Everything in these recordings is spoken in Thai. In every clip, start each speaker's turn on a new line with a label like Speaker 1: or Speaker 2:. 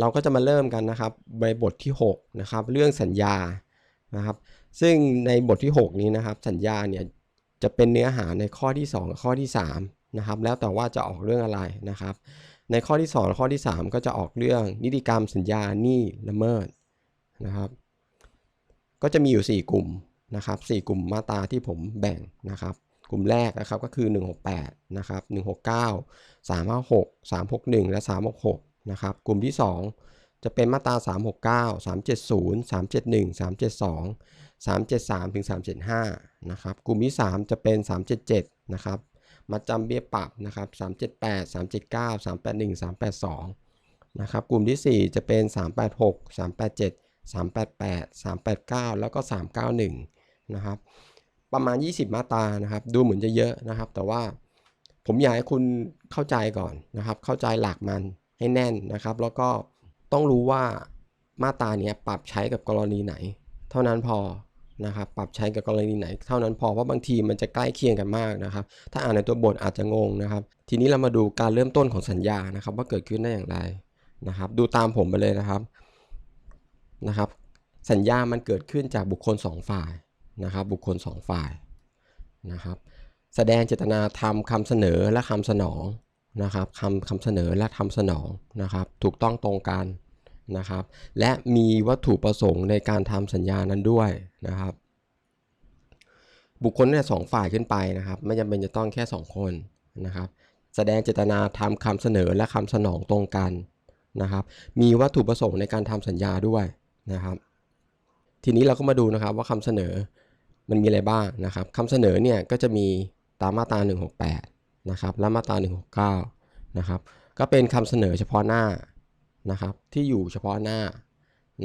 Speaker 1: เราก็จะมาเริ่มกันนะครับในบทที่6นะครับเรื่องสัญญานะครับซึ่งในบทที่ 6 นี้นะครับสัญญาเนี่ยจะเป็นเนื้อหาในข้อที่ 2 กับข้อที่3นะครับแล้วแต่ว่าจะออกเรื่องอะไรนะครับ ในข้อที่ 2 ข้อที่ 3 ก็จะออกเรื่องนิติกรรมสัญญาหนี้ละเมิดนะครับ ก็จะมีอยู่ 4 กลุ่มนะครับ4กลุ่มมาตราที่ผมแบ่งนะครับ กลุ่มแรกนะครับก็คือ 168นะครับ169 356 361 และ 366 นะครับ กลุ่มที่ 2 จะเป็นมาตรา 369 370 371 372 373ถึง375นะครับ กลุ่มที่ 3 จะเป็น 377นะครับมัดจำเบี้ยปรับนะครับ378 379 381 382นะครับ กลุ่มที่ 4 จะเป็น 386 387 388 389 แล้วก็ 391นะครับประมาณ 20 มาตานะครับ ดูเหมือนจะเยอะนะครับ แต่ว่าผมอยากให้คุณเข้าใจก่อนนะครับ เข้าใจหลักมัน ให้แน่นนะครับ แล้วก็ต้องรู้ว่ามาตราเนี้ยปรับใช้กับกรณีไหน เท่านั้นพอนะครับปรับใช้กับกรณีไหน เท่านั้นพอเพราะบางทีมันจะใกล้เคียงกันมากนะครับ ถ้าอ่านในตัวบทอาจจะงงนะครับ ทีนี้เรามาดูการเริ่มต้นของสัญญานะครับ ว่าเกิดขึ้นได้อย่างไรนะครับ ดูตามผมไปเลยนะครับนะครับ สัญญามันเกิดขึ้นจากบุคคล 2 ฝ่ายนะครับ บุคคล 2 ฝ่ายนะครับ แสดงเจตนาทำคำเสนอและคำสนอง นะครับคำคำเสนอและทำสนองนะครับถูกต้องตรงกันนะครับ และมีวัตถุประสงค์ในการทำสัญญานั้นด้วยนะครับ บุคคลเนี่ยสองฝ่ายขึ้นไปนะครับ ไม่จำเป็นจะต้องแค่ 2 คนนะครับ แสดงเจตนาทำคำเสนอและคำสนองตรงกันนะครับ มีวัตถุประสงค์ในการทำสัญญาด้วยนะครับ ทีนี้เราก็มาดูนะครับว่าคำเสนอมันมีอะไรบ้างนะครับคำเสนอเนี่ยก็จะมีตามมาตรา168 นะครับและมาตรา 169 นะครับ ก็เป็นคำเสนอเฉพาะหน้านะครับที่อยู่เฉพาะหน้า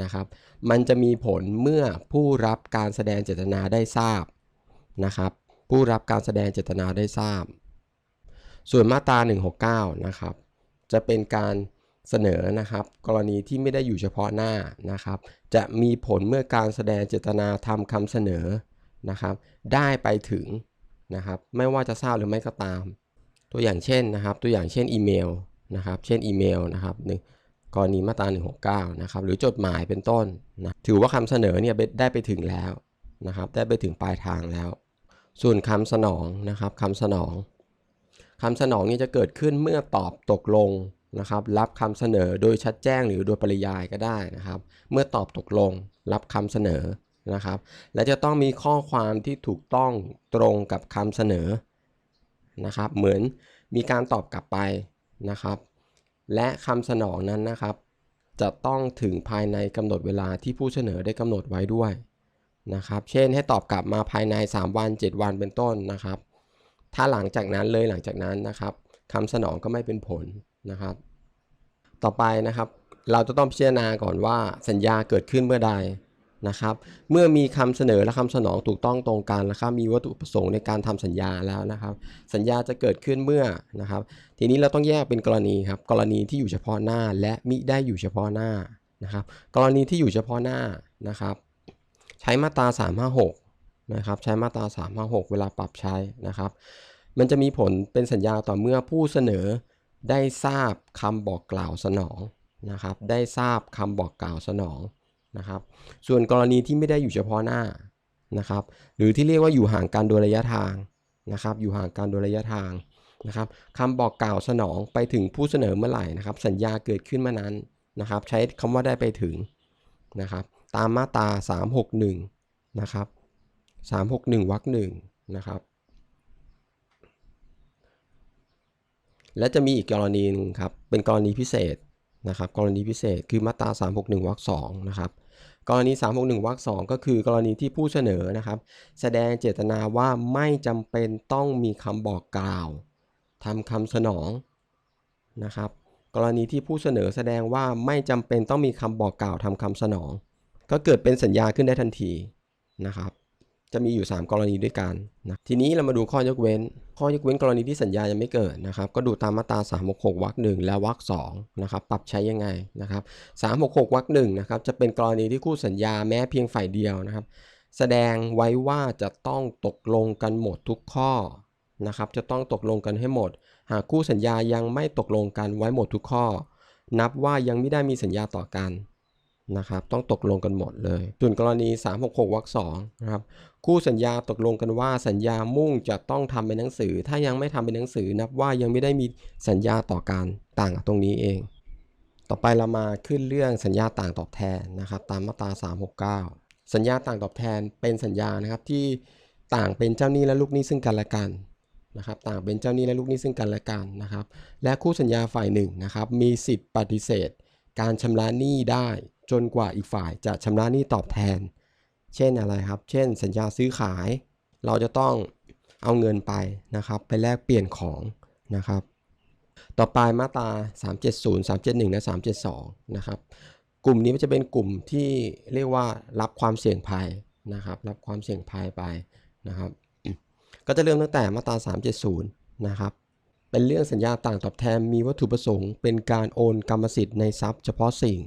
Speaker 1: นะครับ มันจะมีผลเมื่อผู้รับการแสดงเจตนาได้ทราบนะครับ ผู้รับการแสดงเจตนาได้ทราบ ส่วนมาตรา 169 นะครับ จะเป็นการเสนอนะครับ กรณีที่ไม่ได้อยู่เฉพาะหน้านะครับ จะมีผลเมื่อการแสดงเจตนาทำคำเสนอนะครับ ได้ไปถึงนะครับ ไม่ว่าจะทราบหรือไม่ก็ตาม ตัวอย่างเช่นนะครับ ตัวอย่างเช่นอีเมลนะครับ เช่นอีเมลนะครับหนึ่งกรณีมาตรา169นะครับ หรือจดหมายเป็นต้นนะถือว่าคำเสนอเนี่ยได้ไปถึงแล้วนะครับ ได้ไปถึงปลายทางแล้ว ส่วนคำสนองนะครับคำสนองคำสนองนี่จะเกิดขึ้นเมื่อตอบตกลงนะครับ รับคำเสนอโดยชัดแจ้งหรือโดยปริยายก็ได้นะครับ เมื่อตอบตกลง รับคำเสนอนะครับ และจะต้องมีข้อความที่ถูกต้องตรงกับคำเสนอ นะครับ เหมือนมีการตอบกลับไปนะครับ และคำสนองนั้นนะครับ จะต้องถึงภายในกำหนดเวลาที่ผู้เสนอได้กำหนดไว้ด้วยนะครับ เช่นให้ตอบกลับมาภายใน 3 วัน 7 วันเป็นต้นนะครับ ถ้าหลังจากนั้นเลยหลังจากนั้นนะครับคำสนองก็ไม่เป็นผลนะครับ ต่อไปนะครับ เราจะต้องพิจารณาก่อนว่าสัญญาเกิดขึ้นเมื่อใด นะครับ เมื่อมีคำเสนอและคำสนองถูกต้องตรงกันนะครับ มีวัตถุประสงค์ในการทำสัญญาแล้วนะครับ สัญญาจะเกิดขึ้นเมื่อนะครับ ทีนี้เราต้องแยกเป็นกรณีครับ กรณีที่อยู่เฉพาะหน้าและมิได้อยู่เฉพาะหน้านะครับ กรณีที่อยู่เฉพาะหน้านะครับ ใช้มาตรา 356 นะครับ ใช้มาตรา 356 เวลาปรับใช้นะครับ มันจะมีผลเป็นสัญญาต่อเมื่อผู้เสนอได้ทราบคำบอกกล่าวสนองนะครับ ได้ทราบคำบอกกล่าวสนอง นะครับ ส่วนกรณีที่ไม่ได้อยู่เฉพาะหน้านะครับ หรือที่เรียกว่าอยู่ห่างกันโดยระยะทางนะครับ อยู่ห่างกันโดยระยะทางนะครับคำบอกกล่าวสนองไปถึงผู้เสนอเมื่อไหร่นะครับ สัญญาเกิดขึ้นเมื่อนั้นนะครับ ใช้คำว่าได้ไปถึงนะครับ ตามมาตรา 361 นะครับ 361วรรคหนึ่งนะครับ และจะมีอีกกรณีหนึงครับ เป็นกรณีพิเศษ นะครับกรณีพิเศษคือมาตรา 361วรรคสองนะครับกรณี 361วรรคสองก็คือกรณีที่ผู้เสนอนะครับ แสดงเจตนาว่าไม่จำเป็นต้องมีคำบอกกล่าวทำคำสนองนะครับ กรณีที่ผู้เสนอแสดงว่าไม่จำเป็นต้องมีคำบอกกล่าวทำคำสนอง ก็เกิดเป็นสัญญาขึ้นได้ทันทีนะครับ จะมีอยู่ 3 กรณีด้วยกันนะทีนี้เรามาดูข้อยกเว้น ข้อยกเว้นกรณีที่สัญญายังไม่เกิดนะครับ ก็ดูตามมาตรา 366วรรคหนึ่งและวรรคสองนะครับปรับใช้ยังไงนะครับ366วรรคหนึ่งนะครับจะเป็นกรณีที่คู่สัญญาแม้เพียงฝ่ายเดียวนะครับ แสดงไว้ว่าจะต้องตกลงกันหมดทุกข้อนะครับจะต้องตกลงกันให้หมด หากคู่สัญญายังไม่ตกลงกันไว้หมดทุกข้อ นับว่ายังไม่ได้มีสัญญาต่อกัน นะครับต้องตกลงกันหมดเลย ส่วนกรณี 366วรรคสองนะครับคู่สัญญาตกลงกันว่าสัญญามุ่งจะต้องทำเป็นหนังสือ ถ้ายังไม่ทำเป็นหนังสือนับว่ายังไม่ได้มีสัญญาต่อกันต่างตรงนี้เอง ต่อไปเรามาขึ้นเรื่องสัญญาต่างตอบแทนนะครับตามมาตรา 369 สัญญาต่างตอบแทนเป็นสัญญานะครับที่ต่างเป็นเจ้าหนี้และลูกหนี้ซึ่งกันและกันนะครับต่างเป็นเจ้าหนี้และลูกหนี้ซึ่งกันและกันนะครับ และคู่สัญญาฝ่ายหนึ่งนะครับมีสิทธิ์ปฏิเสธ การชำระหนี้ได้จนกว่าอีกฝ่ายจะชำระหนี้ตอบแทน เช่นอะไรครับ เช่น สัญญาซื้อขาย เราจะต้องเอาเงินไปนะครับ ไปแลกเปลี่ยนของนะครับ ต่อไปมาตรา 370 371 และ 372 นะครับ กลุ่มนี้มันจะเป็นกลุ่มที่เรียกว่ารับความเสี่ยงภัยนะครับ รับความเสี่ยงภัยไปนะครับ ก็จะเริ่มตั้งแต่มาตรา 370 นะครับ เป็นเรื่องสัญญาต่างตอบแทนมีวัตถุประสงค์ เป็นการโอนกรรมสิทธิ์ในทรัพย์เฉพาะสิ่ง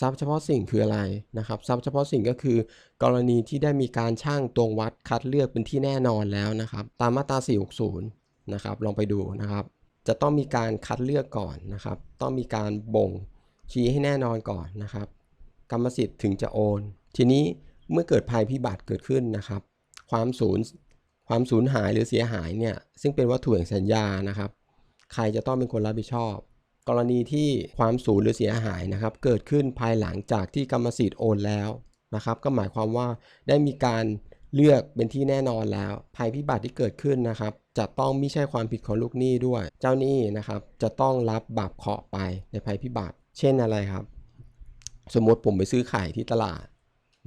Speaker 1: ทรัพย์เฉพาะสิ่งคืออะไรนะครับ ทรัพย์เฉพาะสิ่งก็คือ กรณีที่ได้มีการช่างตวงวัดคัดเลือกเป็นที่แน่นอนแล้วนะครับ ตามมาตรา 460 นะครับ ลองไปดูนะครับ จะต้องมีการคัดเลือกก่อนนะครับ ต้องมีการบ่งชี้ให้แน่นอนก่อนนะครับ กรรมสิทธิ์ถึงจะโอน ทีนี้เมื่อเกิดภัยพิบัติเกิดขึ้นนะครับ ความสูญความสูญหายหรือเสียหายเนี่ยซึ่งเป็นวัตถุแห่งสัญญานะครับ ใครจะต้องเป็นคนรับผิดชอบ กรณีที่ความสูญหรือเสียหายนะครับ เกิดขึ้นภายหลังจากที่กรรมสิทธิ์โอนแล้วนะครับ ก็หมายความว่าได้มีการเลือกเป็นที่แน่นอนแล้ว ภัยพิบัติที่เกิดขึ้นนะครับ จะต้องไม่ใช่ความผิดของลูกหนี้ด้วย เจ้าหนี้นะครับ จะต้องรับบาปเคาะไปในภัยพิบัติ เช่นอะไรครับ สมมติผมไปซื้อไข่ที่ตลาด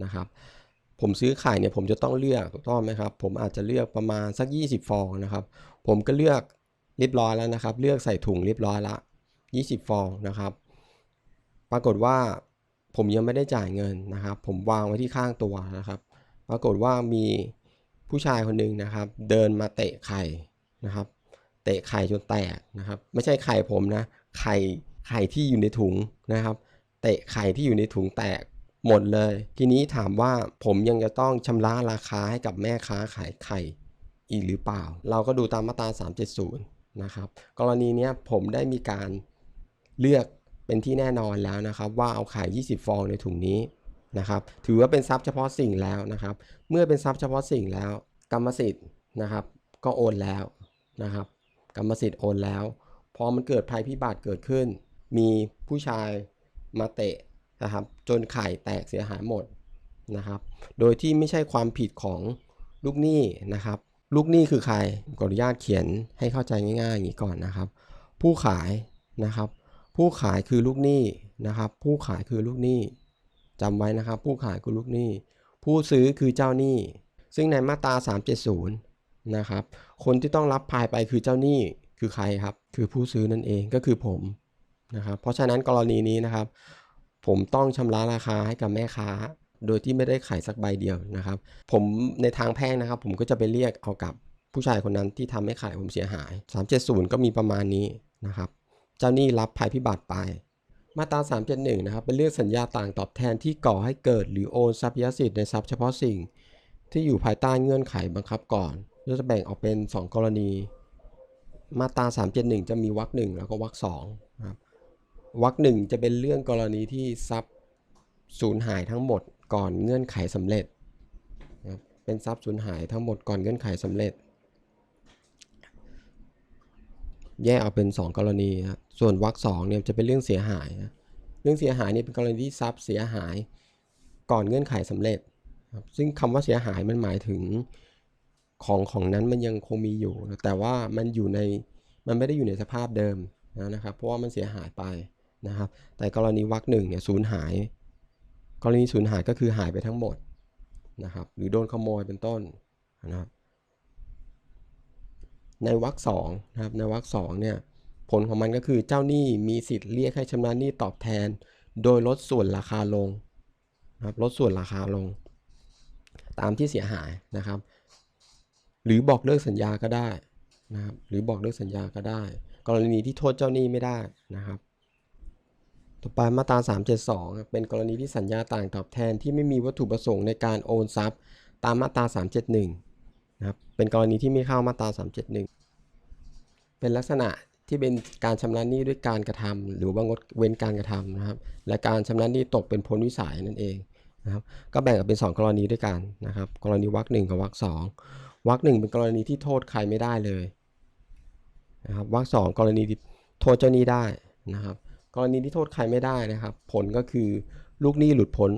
Speaker 1: นะครับ ผมซื้อไข่เนี่ยผมจะต้องเลือกถูกต้องไหมครับ ผมอาจจะเลือกประมาณสัก 20 ฟองนะครับ ผมก็เลือก เรียบร้อยแล้วนะครับ เลือกใส่ถุงเรียบร้อยละ 20 ฟองนะครับ ปรากฏว่าผมยังไม่ได้จ่ายเงินนะครับ ผมวางไว้ที่ข้างตัวนะครับ ปรากฏว่ามีผู้ชายคนหนึ่งนะครับ เดินมาเตะไข่นะครับ เตะไข่จนแตกนะครับ ไม่ใช่ไข่ผมนะ ไข่ไข่ที่อยู่ในถุงนะครับ เตะไข่ที่อยู่ในถุงแตกหมดเลย ทีนี้ถามว่าผมยังจะต้องชำระราคาให้กับแม่ค้าขายไข่อีกหรือเปล่า เราก็ดูตามมาตรา 370 นะครับ กรณีนี้ผมได้มีการเลือกเป็นที่แน่นอนแล้วนะครับ ว่าเอาไข่ 20 ฟองในถุงนี้นะครับ ถือว่าเป็นทรัพย์เฉพาะสิ่งแล้วนะครับ เมื่อเป็นทรัพย์เฉพาะสิ่งแล้ว กรรมสิทธิ์นะครับ ก็โอนแล้วนะครับ กรรมสิทธิ์โอนแล้วพอมันเกิดภัยพิบัติเกิดขึ้น มีผู้ชายมาเตะนะครับจนไข่แตกเสียหายหมดนะครับ โดยที่ไม่ใช่ความผิดของลูกหนี้นะครับ ลูกหนี้คือใครขออนุญาตเขียนให้เข้าใจง่ายๆอย่างนี้ก่อนนะครับ ผู้ขายนะครับ ผู้ขายคือลูกหนี้นะครับ ผู้ขายคือลูกหนี้จำไว้นะครับ ผู้ขายคือลูกหนี้ ผู้ซื้อคือเจ้าหนี้ ซึ่งในมาตรา 370 นะครับ คนที่ต้องรับภายไปคือเจ้าหนี้คือใครครับ คือผู้ซื้อนั่นเองก็คือผมนะครับ เพราะฉะนั้นกรณีนี้นะครับ ผมต้องชำระราคาให้กับแม่ค้า โดยที่ไม่ได้ขายสักใบเดียวนะครับ ผมในทางแพ่งนะครับ ผมก็จะไปเรียกเอากับผู้ชายคนนั้นที่ทำให้ขายผมเสียหาย 370 ก็มีประมาณนี้นะครับ เจ้าหนี้รับภัยพิบัติไป มาตรา 371 นะครับ เป็นเรื่องสัญญาต่างตอบแทนที่ก่อให้เกิดหรือโอนทรัพยสิทธิ์ในทรัพย์เฉพาะสิ่ง ที่อยู่ภายใต้เงื่อนไขบังคับก่อนเราจะแบ่งออกเป็น 2 กรณี มาตรา 371 จะมีวรรคหนึ่งแล้วก็วรรคสองครับวรรคหนึ่งจะเป็นเรื่องกรณีที่ทรัพย์สูญหายทั้งหมด ก่อนเงื่อนไขสำเร็จนะครับเป็นทรัพย์สูญหายทั้งหมดก่อนเงื่อนไขสำเร็จ แยกออกเป็น 2 กรณีครส่วนวรรคสองเนี่ยจะเป็นเรื่องเสียหายนะเรื่องเสียหายเนี่ยเป็นกรณีที่ทรัพย์เสียหายก่อนเงื่อนไขสำเร็จครับซึ่งคำว่าเสียหายมันหมายถึงของของนั้นมันยังคงมีอยู่นะแต่ว่ามันอยู่ในมันไม่ได้อยู่ในสภาพเดิมนะนะครับ เพราะว่ามันเสียหายไปนะครับ แต่กรณีวรรคหนึ่งเนี่ยสูญหาย กรณีสูญหายก็คือหายไปทั้งหมดนะครับ หรือโดนขโมยเป็นต้นนะครับ ในวรรคสองนะครับ ในวรรคสองเนี่ยผลของมันก็คือเจ้าหนี้มีสิทธิ์เรียกให้ชำระหนี้ตอบแทน โดยลดส่วนราคาลงนะครับลดส่วนราคาลง ตามที่เสียหายนะครับ หรือบอกเลิกสัญญาก็ได้นะครับ หรือบอกเลิกสัญญาก็ได้ กรณีที่โทษเจ้าหนี้ไม่ได้นะครับ ต่อไปมาตรา 372 เป็นกรณีที่สัญญาต่างตอบแทนที่ไม่มีวัตถุประสงค์ในการโอนทรัพย์ ตามมาตรา 371 นะครับ เป็นกรณีที่ไม่เข้ามาตรา 371 เป็นลักษณะที่เป็นการชำระหนี้ด้วยการกระทำหรือว่างดเว้นการกระทำนะครับ และการชำระหนี้ตกเป็นพ้นวิสัยนั่นเองนะครับ ก็แบ่งออกเป็น 2 กรณีด้วยกันนะครับ กรณีวรรคหนึ่งกับวรรคสองวรรคหนึ่งเป็นกรณีที่โทษใครไม่ได้เลยนะครับวรรคสองกรณีโทษเจ้าหนี้ได้นะครับ กรณีที่โทษใครไม่ได้นะครับ ผลก็คือลูกหนี้หลุดพ้น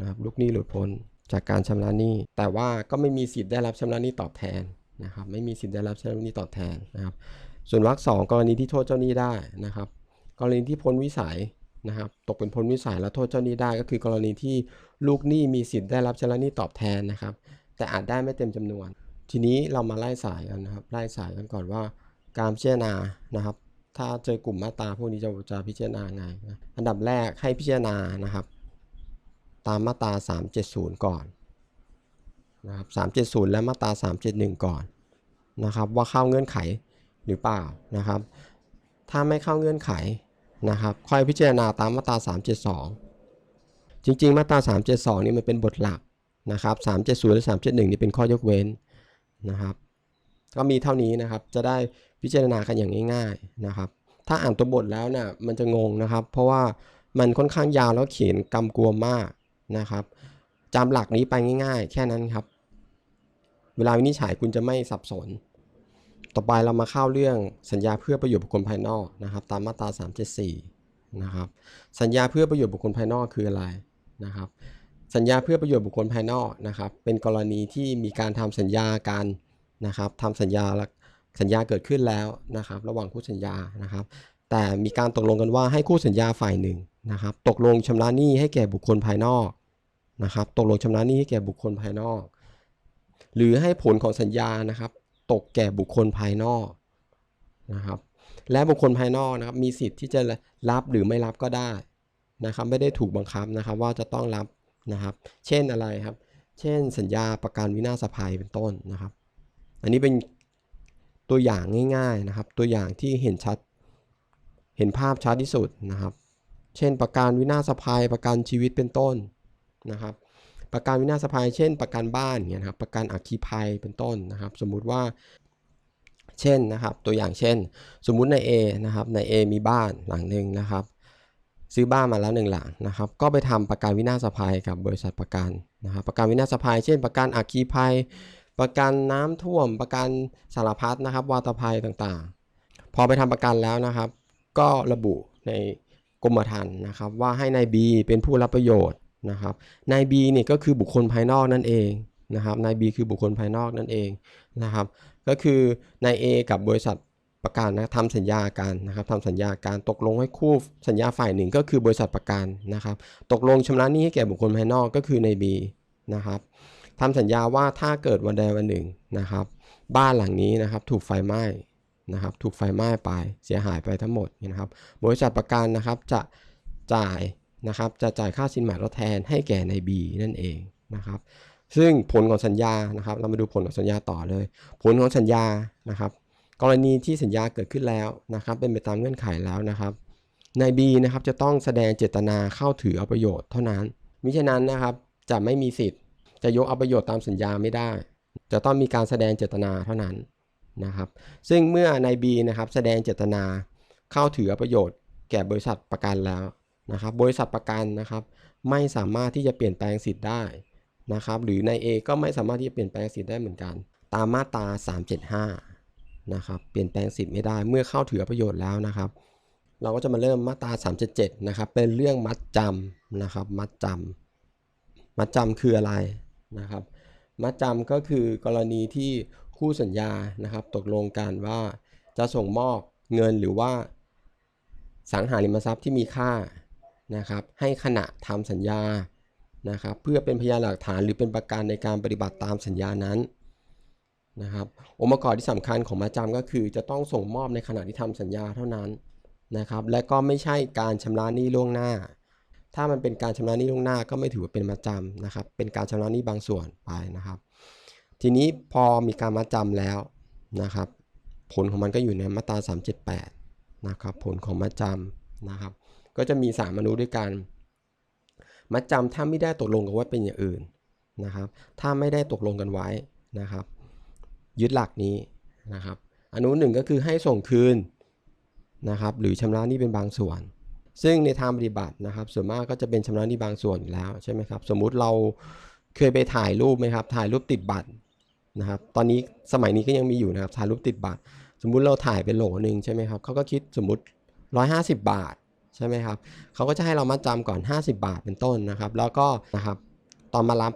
Speaker 1: นะครับลูกหนี้หลุดพ้นจากการชำระหนี้ แต่ว่าก็ไม่มีสิทธิ์ได้รับชำระหนี้ตอบแทนนะครับ ไม่มีสิทธิ์ได้รับชำระหนี้ตอบแทนนะครับ ส่วนวรรคสองกรณีที่โทษเจ้าหนี้ได้นะครับ กรณีที่พ้นวิสัยนะครับตกเป็นพ้นวิสัยแล้วโทษเจ้าหนี้ได้ ก็คือกรณีที่ลูกหนี้มีสิทธิ์ได้รับชำระหนี้ตอบแทนนะครับ แต่อาจได้ไม่เต็มจำนวน ทีนี้เรามาไล่สายกันนะครับไล่สายกันก่อนว่า การพิจารณานะครับ ถ้าเจอกลุ่มมาตราพวกนี้จะจะพิจารณาไงนะอันดับแรกให้พิจารณานะครับ ตามมาตรา 370 ก่อนนะครับ370 และมาตรา 371 ก่อนนะครับ ว่าเข้าเงื่อนไขหรือเปล่านะครับ ถ้าไม่เข้าเงื่อนไขนะครับ ค่อยพิจารณาตามมาตรา 372 จริง ๆ มาตรา 372 นี่มันเป็นบทหลักนะครับ 370 และ 371 นี่เป็นข้อยกเว้นนะครับ ก็มีเท่านี้นะครับ จะได้ พิจารณากันอย่างง่ายๆนะครับ ถ้าอ่านตัวบทแล้วนี่ยมันจะงงนะครับ เพราะว่ามันค่อนข้างยาวแล้วเขียนกำกวมมากนะครับจำหลักนี้ไปง่าย ๆ แค่นั้นครับ เวลาวินิจฉัยคุณจะไม่สับสน ต่อไปเรามาเข้าเรื่องสัญญาเพื่อประโยชน์บุคคลภายนอกนะครับ ตามมาตรา 374 นะครับ สัญญาเพื่อประโยชน์บุคคลภายนอกคืออะไรนะครับ สัญญาเพื่อประโยชน์บุคคลภายนอกนะครับ เป็นกรณีที่มีการทำสัญญากันนะครับทำสัญญา สัญญาเกิดขึ้นแล้วนะครับ ระหว่างคู่สัญญานะครับ แต่มีการตกลงกันว่าให้คู่สัญญาฝ่ายหนึ่งนะครับ ตกลงชำระหนี้ให้แก่บุคคลภายนอกนะครับ ตกลงชำระหนี้ให้แก่บุคคลภายนอก หรือให้ผลของสัญญานะครับ ตกแก่บุคคลภายนอกนะครับ และบุคคลภายนอกนะครับ มีสิทธิ์ที่จะรับหรือไม่รับก็ได้นะครับ ไม่ได้ถูกบังคับนะครับ ว่าจะต้องรับนะครับ เช่นอะไรครับ เช่นสัญญาประกันวินาศภัยเป็นต้นนะครับ อันนี้เป็น ตัวอย่างง่ายๆนะครับ ตัวอย่างที่เห็นชัด เห็นภาพชัดที่สุดนะครับ เช่นประกันวินาศภัยประกันชีวิตเป็นต้นนะครับ ประกันวินาศภัย เช่น ประกันบ้านเนี่ยนะครับ ประกันอัคคีภัยเป็นต้นนะครับ สมมุติว่า เช่นนะครับ ตัวอย่างเช่น สมมุติใน A นะครับ ใน A มีบ้านหลังหนึ่งนะครับ ซื้อบ้านมาแล้วหนึ่งหลังนะครับ ก็ไปทำประกันวินาศภัยกับบริษัทประกันนะครับ ประกันวินาศภัย เช่น ประกันอัคคีภัย ประกันน้ำท่วม ประกันสารพัดนะครับ วาตภัยต่างๆ พอไปทำประกันแล้วนะครับ ก็ระบุในกรมธรรม์นะครับ ว่าให้นาย B เป็นผู้รับประโยชน์นะครับนาย B เนี่ยก็คือบุคคลภายนอกนั่นเองนะครับนาย B คือบุคคลภายนอกนั่นเองนะครับ ก็คือนาย A กับบริษัทประกันนะทำสัญญากันนะครับทำสัญญาการตกลงให้คู่สัญญาฝ่ายหนึ่งก็คือบริษัทประกันนะครับ ตกลงชำระหนี้ให้แก่บุคคลภายนอกก็คือใน B นะครับ ทำสัญญาว่าถ้าเกิดวันใดวันหนึ่งนะครับ บ้านหลังนี้นะครับถูกไฟไหม้นะครับ ถูกไฟไหม้ไปเสียหายไปทั้งหมดนะครับ บริษัทประกันนะครับจะจ่ายนะครับจะจ่ายค่าสินใหม่ทดแทนให้แก่ใน B นั่นเองนะครับ ซึ่งผลของสัญญานะครับ เรามาดูผลของสัญญาต่อเลย ผลของสัญญานะครับ กรณีที่สัญญาเกิดขึ้นแล้วนะครับ เป็นไปตามเงื่อนไขแล้วนะครับนาย B นะครับจะต้องแสดงเจตนาเข้าถือเอาประโยชน์เท่านั้นมิฉะนั้นนะครับจะไม่มีสิทธิ์ จะยกเอาประโยชน์ตามสัญญาไม่ได้ จะต้องมีการแสดงเจตนาเท่านั้นนะครับ ซึ่งเมื่อนาย B นะครับแสดงเจตนาเข้าถือประโยชน์ แก่บริษัทประกันแล้วนะครับ บริษัทประกันนะครับ ไม่สามารถที่จะเปลี่ยนแปลงสิทธิ์ได้นะครับ หรือนาย A ก็ไม่สามารถที่จะเปลี่ยนแปลงสิทธิ์ได้เหมือนกัน ตามมาตรา 375นะครับเปลี่ยนแปลงสิทธิ์ไม่ได้เมื่อเข้าถือประโยชน์แล้วนะครับเราก็จะมาเริ่มมาตรา 377 นะครับ เป็นเรื่องมัดจำนะครับ มัดจำ มัดจำคืออะไร นะครับมัดจำก็คือกรณีที่คู่สัญญานะครับ ตกลงกันว่าจะส่งมอบเงินหรือว่าสังหาริมทรัพย์ที่มีค่านะครับ ให้ขณะทำสัญญานะครับ เพื่อเป็นพยานหลักฐานหรือเป็นประกันในการปฏิบัติตามสัญญานั้นนะครับ องค์ประกอบที่สำคัญของมัดจำก็คือ จะต้องส่งมอบในขณะที่ทำสัญญาเท่านั้นนะครับ และก็ไม่ใช่การชำระหนี้ล่วงหน้า ถ้ามันเป็นการชำระหนี้ล่วงหน้าก็ไม่ถือว่าเป็นมัดจำนะครับ เป็นการชำระหนี้บางส่วนไปนะครับ ทีนี้พอมีการมัดจำแล้วนะครับ ผลของมันก็อยู่ในมาตรา 378 นะครับ ผลของมัดจำนะครับ ก็จะมี 3 อนุด้วยกันมัดจำถ้าไม่ได้ตกลงกันว่าเป็นอย่างอื่นนะครับ ถ้าไม่ได้ตกลงกันไว้นะครับ ยึดหลักนี้นะครับ อนุหนึ่งก็คือให้ส่งคืนนะครับ หรือชำระหนี้เป็นบางส่วน ซึ่งในทางปฏิบัตินะครับ ส่วนมากก็จะเป็นชำระหนี้บางส่วนอยู่แล้วใช่ไหมครับ สมมุติเราเคยไปถ่ายรูปไหมครับ ถ่ายรูปติดบัตรนะครับ ตอนนี้สมัยนี้ก็ยังมีอยู่นะครับ ถ่ายรูปติดบัตร สมมุติเราถ่ายเป็นโหลหนึ่งใช่ไหมครับเขาก็คิดสมมุติ 150 บาทใช่ไหมครับเขาก็จะให้เรามาจำก่อน 50 บาทเป็นต้นนะครับ แล้วก็นะครับตอนมารับ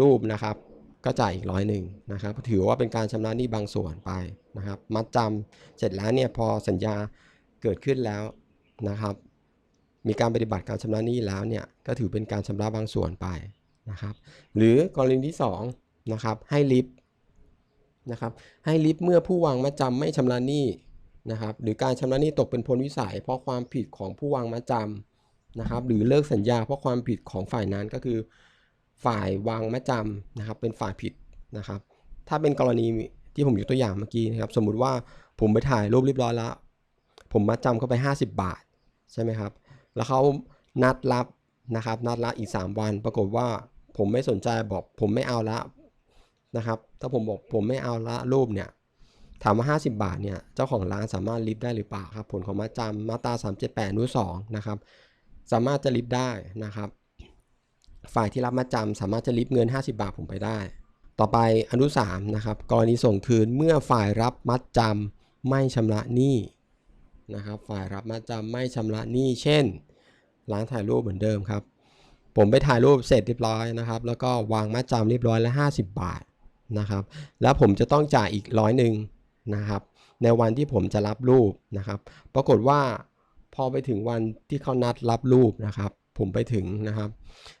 Speaker 1: รูปนะครับ ก็จ่ายอีกร้อยหนึ่งนะครับ ถือว่าเป็นการชำระหนี้บางส่วนไปนะครับ มัดจำเสร็จแล้วเนี่ยพอสัญญาเกิดขึ้นแล้วนะครับ มีการปฏิบัติการชำระหนี้แล้วเนี่ยก็ถือเป็นการชำระบางส่วนไปนะครับ หรือกรณีที่2นะครับให้ลิฟต์นะครับให้ลิฟต์เมื่อผู้วางมัดจำไม่ชำระหนี้นะครับหรือการชำระหนี้ตกเป็นพ้นวิสัย เพราะความผิดของผู้วางมัดจำนะครับหรือเลิกสัญญาเพราะความผิดของฝ่ายนั้นก็คือ ฝ่ายวางมัดจำนะครับเป็นฝ่ายผิดนะครับถ้าเป็นกรณีที่ผมยกตัวอย่างเมื่อกี้นะครับสมมุติว่าผมไปถ่ายรูปเรียบร้อยแล้ว ผมมัดจำเข้าไป 50 บาทใช่ไหมครับ แล้วเขานัดรับนะครับ นัดรับอีก 3 วัน ปรากฏว่าผมไม่สนใจบอกผมไม่เอาละนะครับ ถ้าผมบอกผมไม่เอาละรูปเนี่ยถามว่า 50 บาทเนี่ยเจ้าของร้านสามารถลิฟได้หรือเปล่าครับ ผลของมัดจำมาตรา378นุ2นะครับสามารถจะลิฟได้นะครับ ฝ่ายที่รับมาจำสามารถจะลิฟเงิน 50 บาทผมไปได้ ต่อไปอนุ3นะครับกรณีส่งคืนเมื่อฝ่ายรับมัดจำไม่ชำระหนี้นะครับ ฝ่ายรับมัดจำไม่ชำระหนี้เช่น ร้านถ่ายรูปเหมือนเดิมครับ ผมไปถ่ายรูปเสร็จเรียบร้อยนะครับ แล้วก็วางมัดจำเรียบร้อยแล้ว50 บาทนะครับ แล้วผมจะต้องจ่ายอีกร้อยหนึ่งนะครับ ในวันที่ผมจะรับรูปนะครับ ปรากฏว่าพอไปถึงวันที่เขานัดรับรูปนะครับ ผมไปถึงนะครับ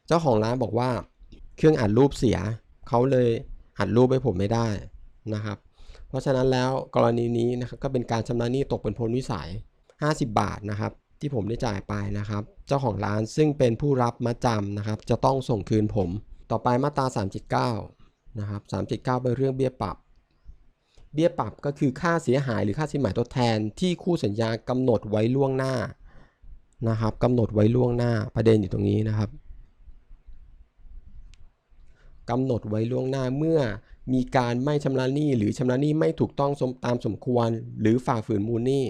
Speaker 1: เจ้าของร้านบอกว่าเครื่องอัดรูปเสียเขาเลยอัดรูปให้ผมไม่ได้นะครับ เพราะฉะนั้นแล้วกรณีนี้นะครับก็เป็นการชำระหนี้ตกเป็นพ้นวิสัย 50 บาทนะครับ ที่ผมได้จ่ายไปนะครับ เจ้าของร้านซึ่งเป็นผู้รับมาจำนะครับ จะต้องส่งคืนผม ต่อไปมาตรา 379 นะครับ 379 เป็นเรื่องเบี้ยปรับ เบี้ยปรับก็คือค่าเสียหายหรือค่าสินหมายทดแทนที่คู่สัญญากำหนดไว้ล่วงหน้านะครับกำหนดไว้ล่วงหน้าประเด็นอยู่ตรงนี้นะครับกำหนดไว้ล่วงหน้าเมื่อมีการไม่ชำระหนี้หรือชำระหนี้ไม่ถูกต้องตามสมควร หรือฝ่าฝืนมูลหนี้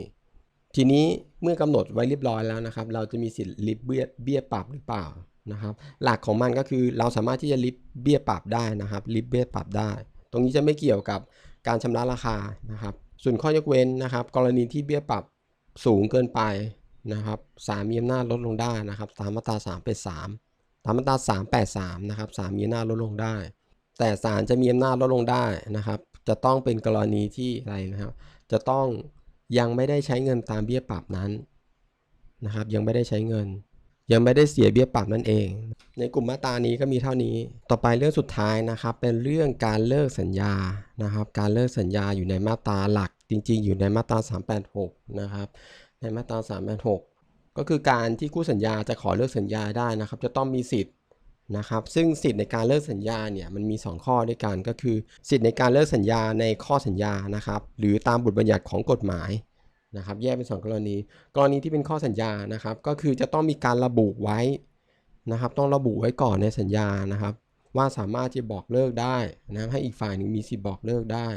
Speaker 1: ทีนี้เมื่อกำหนดไว้เรียบร้อยแล้วนะครับ เราจะมีสิทธิ์ลิบเบี้ยเบี้ยปรับหรือเปล่านะครับ หลักของมันก็คือเราสามารถที่จะลิบเบี้ยปรับได้นะครับลิบเบี้ยปรับได้ ตรงนี้จะไม่เกี่ยวกับการชำระราคานะครับ ส่วนข้อยกเว้นนะครับ กรณีที่เบี้ยปรับสูงเกินไปนะครับศาลมีอำนาจลดลงได้นะครับ ตามมาตรา3เป็น3ตามมาตรา383นะครับศาลมีอำนาจลดลงได้ แต่ศาลจะมีอำนาจลดลงได้นะครับ จะต้องเป็นกรณีที่อะไรนะครับ จะต้อง ยังไม่ได้ใช้เงินตามเบี้ยปรับนั้นนะครับ ยังไม่ได้ใช้เงิน ยังไม่ได้เสียเบี้ยปรับนั่นเอง ในกลุ่มมาตรานี้ก็มีเท่านี้ ต่อไปเรื่องสุดท้ายนะครับ เป็นเรื่องการเลิกสัญญานะครับ การเลิกสัญญาอยู่ในมาตราหลัก จริง ๆ อยู่ในมาตรา 386 นะครับ ในมาตรา 386 ก็คือการที่คู่สัญญาจะขอเลิกสัญญาได้นะครับ จะต้องมีสิทธิ์ นะครับซึ่งสิทธิ์ในการเลิกสัญญาเนี่ยมันมี 2 ข้อด้วยกันก็คือ สิทธิ์ในการเลิกสัญญาในข้อสัญญานะครับหรือตามบทบัญญัติของกฎหมายนะครับแยกเป็น 2 กรณี กรณีที่เป็นข้อสัญญานะครับก็คือจะต้องมีการระบุไว้นะครับต้องระบุไว้ก่อนในสัญญานะครับ ว่าสามารถที่บอกเลิกได้นะให้อีกฝ่ายหนึ่งมีสิทธิ์บอกเลิกได้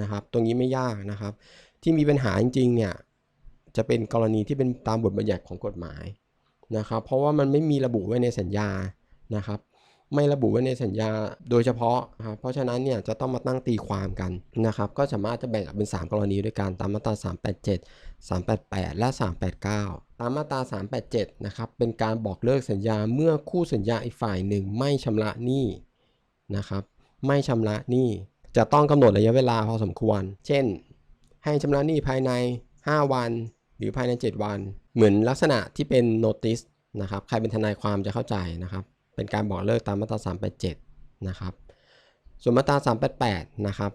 Speaker 1: นะครับ ตรงนี้ไม่ยากนะครับ ที่มีปัญหาจริงๆเนี่ยจะเป็นกรณีที่เป็นตามบทบัญญัติของกฎหมายนะครับ เพราะว่ามันไม่มีระบุไว้ในสัญญา นะครับ ไม่ระบุไว้ในสัญญาโดยเฉพาะครับเพราะฉะนั้นเนี่ยจะต้องมาตั้งตีความกันนะครับ ก็สามารถจะแบ่งออกเป็น 3 กรณีด้วยกันตามมาตรา 387 388 และ 389 ตามมาตรา 387 นะครับ เป็นการบอกเลิกสัญญาเมื่อคู่สัญญาอีกฝ่ายหนึ่งไม่ชำระหนี้นะครับ ไม่ชำระหนี้จะต้องกำหนดระยะเวลาพอสมควร เช่น ให้ชำระหนี้ภายใน 5 วัน หรือภายใน 7 วัน เหมือนลักษณะที่เป็นโนติสนะครับ ใครเป็นทนายความจะเข้าใจนะครับ เป็นการบอกเลิกตามมาตรา 387 นะครับ ส่วนมาตรา 388 นะครับ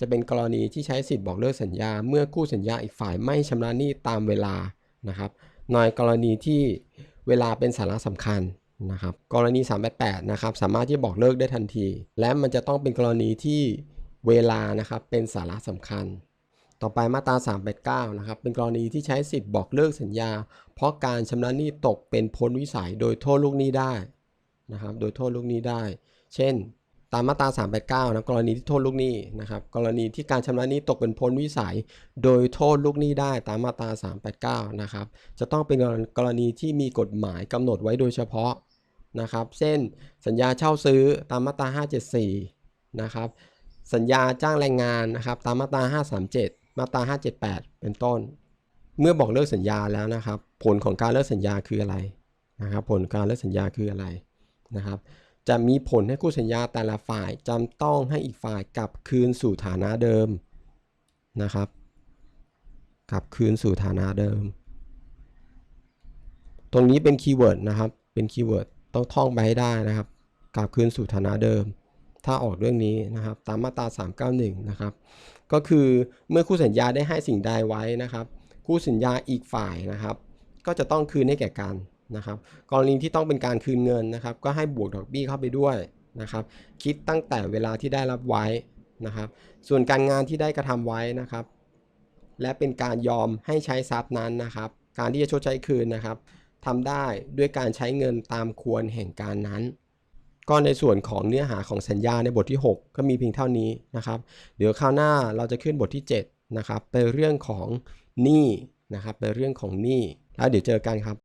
Speaker 1: จะเป็นกรณีที่ใช้สิทธิ์บอกเลิกสัญญา เมื่อคู่สัญญาอีกฝ่ายไม่ชำระหนี้ตามเวลานะครับในกรณีที่เวลาเป็นสาระสำคัญนะครับกรณี 388 นะครับ สามารถที่บอกเลิกได้ทันที และมันจะต้องเป็นกรณีที่เวลานะครับเป็นสาระสำคัญ ต่อไปมาตรา 389 นะครับ เป็นกรณีที่ใช้สิทธิ์บอกเลิกสัญญา เพราะการชำระหนี้ตกเป็นพ้นวิสัยโดยโทษลูกหนี้ได้ นะครับโดยโทษลูกหนี้ได้ เช่น ตามมาตรา389นะกรณีที่โทษลูกหนี้นะครับกรณีที่การชำระหนี้ตกเป็นพ้นวิสัย โดยโทษลูกหนี้ได้ตามมาตรา389นะครับจะต้องเป็นกรณีที่มีกฎหมายกำหนดไว้โดยเฉพาะนะครับเช่นสัญญาเช่าซื้อตามมาตรา574นะครับสัญญาจ้างแรงงานนะครับตามมาตรา537 มาตรา578 เป็นต้น เมื่อบอกเลิกสัญญาแล้วนะครับ ผลของการเลิกสัญญาคืออะไรนะครับผลการเลิกสัญญาคืออะไร นะครับ จะมีผลให้คู่สัญญาแต่ละฝ่ายจำต้องให้อีกฝ่ายกลับคืนสู่ฐานะเดิมนะครับ กลับคืนสู่ฐานะเดิม ตรงนี้เป็นคีย์เวิร์ดนะครับ เป็นคีย์เวิร์ดต้องท่องไปให้ได้นะครับ กลับคืนสู่ฐานะเดิม ถ้าออกเรื่องนี้นะครับ ตามมาตรา 391 นะครับ ก็คือเมื่อคู่สัญญาได้ให้สิ่งใดไว้นะครับ คู่สัญญาอีกฝ่ายนะครับ ก็จะต้องคืนให้แก่กัน นะครับกรณีที่ต้องเป็นการคืนเงินนะครับ ก็ให้บวกดอกเบี้ยเข้าไปด้วยนะครับ คิดตั้งแต่เวลาที่ได้รับไว้นะครับ ส่วนการงานที่ได้กระทำไว้นะครับ และเป็นการยอมให้ใช้ทรัพย์นั้นนะครับ การที่จะชดใช้คืนนะครับทำได้ด้วยการใช้เงินตามควรแห่งการนั้นก็ในส่วนของเนื้อหาของสัญญาในบทที่ 6 ก็มีเพียงเท่านี้นะครับ เดี๋ยวคราวหน้าเราจะขึ้นบทที่7นะครับเป็นเรื่องของหนี้นะครับเป็นเรื่องของหนี้แล้วเดี๋ยวเจอกันครับ